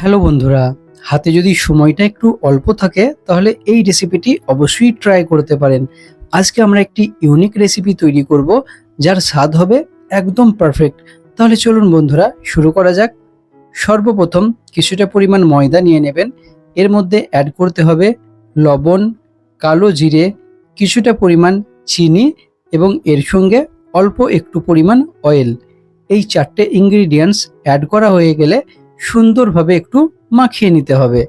Hello বন্ধুরা, হাতে যদি সময়টা একটু অল্প থাকে, তাহলে এই রেসিপিটি অবশ্যই ট্রাই করতে পারেন। আজকে আমরা একটি ইউনিক রেসিপি তৈরি করব, যার স্বাদ হবে একদম পারফেক্ট তাহলে চলুন বন্ধুরা, শুরু করা যাক। সর্বপ্রথম কিছুটা পরিমাণ ময়দা নিয়ে নেবেন। এর মধ্যে অ্যাড করতে হবে লবণ, কালো জিরে, কিছুটা পরিমাণ চিনি এবং এর সঙ্গে অল্প একটু পরিমাণ অয়েল এই চারটে ইনগ্রিডিয়েন্টস অ্যাড করা হয়ে গেলে সুন্দরভাবে একটু মাখিয়ে নিতে হবে।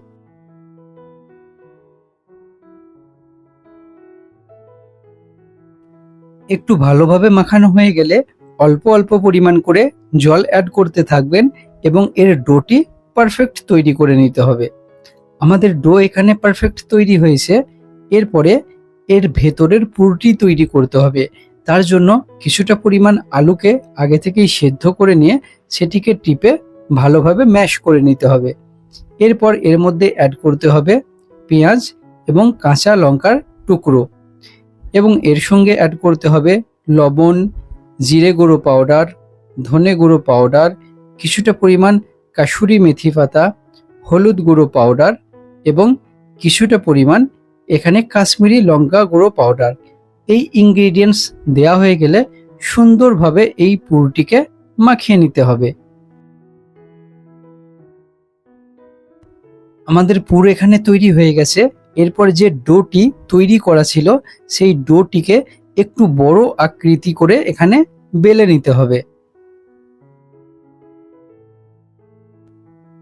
একটু ভালোভাবে মাখানো হয়ে গেলে অল্প অল্প পরিমাণ করে জল অ্যাড করতে থাকবেন এবং এর ডোটি পারফেক্ট তৈরি করে নিতে হবে। আমাদের ডো এখানে পারফেক্ট তৈরি হয়েছে। এরপরে এর ভেতরের পুরটি তৈরি করতে হবে। তার জন্য কিছুটা পরিমাণ আলুকে আগে থেকেই সেদ্ধ করে নিয়ে সেটিকে টিপে ভালোভাবে ম্যাশ করে নিতে হবে। এরপর এর মধ্যে অ্যাড করতে হবে পেঁয়াজ এবং কাঁচা লঙ্কার টুকরো এবং এর সঙ্গে অ্যাড করতে হবে লবণ, জিরে গুঁড়ো পাউডার ধনে গুঁড়ো পাউডার কিছুটা পরিমাণ কাসুরি মেথি পাতা, হলুদ গুঁড়ো পাউডার এবং কিছুটা পরিমাণ এখানে কাশ্মীরি লঙ্কা গুঁড়ো পাউডার এই ইনগ্রিডিয়েন্টস দেওয়া হয়ে গেলে সুন্দরভাবে এই পুরটিকে মাখিয়ে নিতে হবে। আমাদের পুর এখানে তৈরি হয়ে গেছে। এরপর যে ডোটি তৈরি করা ছিল, সেই ডোটিকে একটু বড় আকৃতি করে এখানে বেলে নিতে হবে।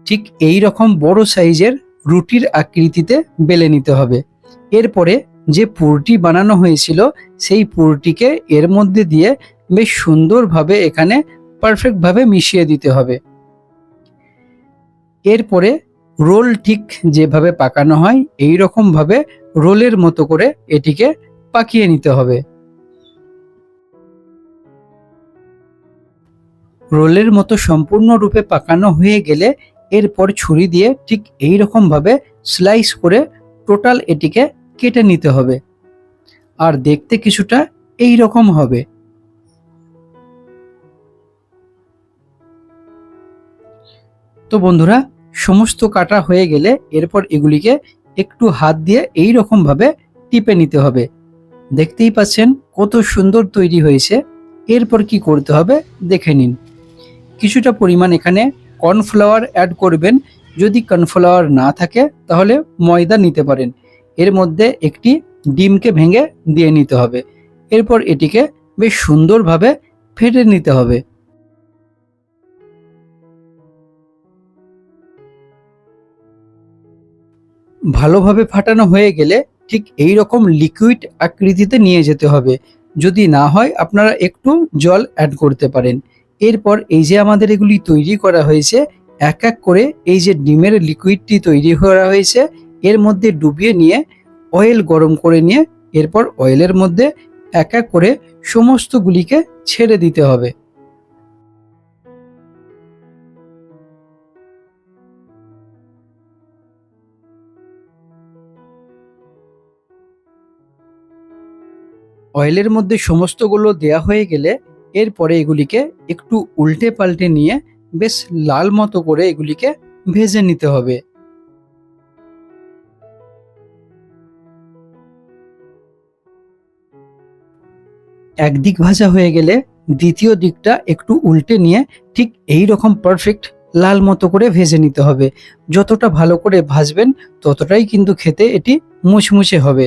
ঠিক এই রকম বড় সাইজের রুটির আকৃতিতে বেলে নিতে হবে। এরপরে যে পুরটি বানানো হয়েছিল, সেই পুরটিকে এর মধ্যে দিয়ে বেশ সুন্দরভাবে এখানে পারফেক্টভাবে মিশিয়ে দিতে হবে। এরপরে রোল ঠিক যেভাবে পাকানো হয় এই রকম ভাবে রোলের মতো করে এটিকে পাকিয়ে নিতে হবে। রোলের মতো সম্পূর্ণরূপে পাকানো হয়ে গেলে এরপর ছুরি দিয়ে ঠিক এই রকম ভাবে স্লাইস করে টোটাল এটিকে কেটে নিতে হবে। আর দেখতে কিছুটা এই রকম হবে। তো বন্ধুরা সমস্ত কাটা হয়ে গেলে এরপর এগুলিকে একটু হাত দিয়ে এই রকম ভাবে টিপে নিতে হবে। দেখতেই পাচ্ছেন কত সুন্দর তৈরি হয়েছে। এরপর কি করতে হবে দেখে নিন। কিছুটা পরিমাণ এখানে কর্নফ্লাওয়ার অ্যাড করবেন। যদি কর্নফ্লাওয়ার না থাকে তাহলে ময়দা নিতে পারেন। এর মধ্যে একটি ডিমকে ভেঙে দিয়ে নিতে হবে। এরপর এটিকে বেশ সুন্দরভাবে ফেটে নিতে হবে। ভালোভাবে ফাটানো হয়ে গেলে ঠিক এই রকম লিকুইড আকৃতিতে নিয়ে যেতে হবে। যদি না হয়, আপনারা একটু জল অ্যাড করতে পারেন। এরপর এই যে আমাদের এগুলি তৈরি করা হয়েছে, এক এক করে এই যে ডিমের লিকুইডটি তৈরি করা হয়েছে, এর মধ্যে ডুবিয়ে নিয়ে অয়েল গরম করে নিয়ে, এরপর অয়েলের মধ্যে এক এক করে সমস্তগুলিকে ছেড়ে দিতে হবে। অয়েলের মধ্যে সমস্তগুলো দেয়া হয়ে গেলে এরপরে এগুলিকে একটু উল্টে পাল্টে নিয়ে বেশ লাল মতো করে এগুলিকে ভেজে নিতে হবে। একদিক ভাজা হয়ে গেলে দ্বিতীয় দিকটা একটু উল্টে নিয়ে ঠিক এই রকম পারফেক্ট লাল মতো করে ভেজে নিতে হবে। যতটা ভালো করে ভাজবেন ততটাই কিন্তু খেতে এটি মুচমুচে হবে।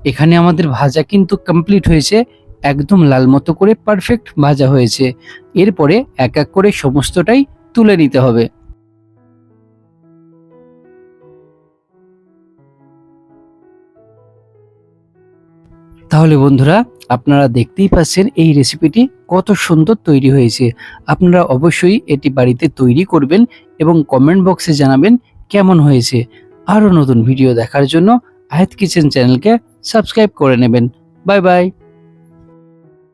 এখানে আমাদের ভাজা কিন্তু কমপ্লিট হয়েছে, একদম লাল মতো করে পারফেক্ট ভাজা হয়েছে। এরপরে এক এক করে সমস্তটাই তুলে নিতে হবে। তাহলে বন্ধুরা, আপনারা দেখতেই পাচ্ছেন এই রেসিপিটি কত সুন্দর তৈরি হয়েছে। আপনারা অবশ্যই এটি বাড়িতে তৈরি করবেন এবং কমেন্ট বক্সে জানাবেন কেমন হয়েছে। আরও নতুন ভিডিও দেখার জন্য আয়াত কিচেন চ্যানেলকে সাবস্ক্রাইব করে নেবেন। Bye bye.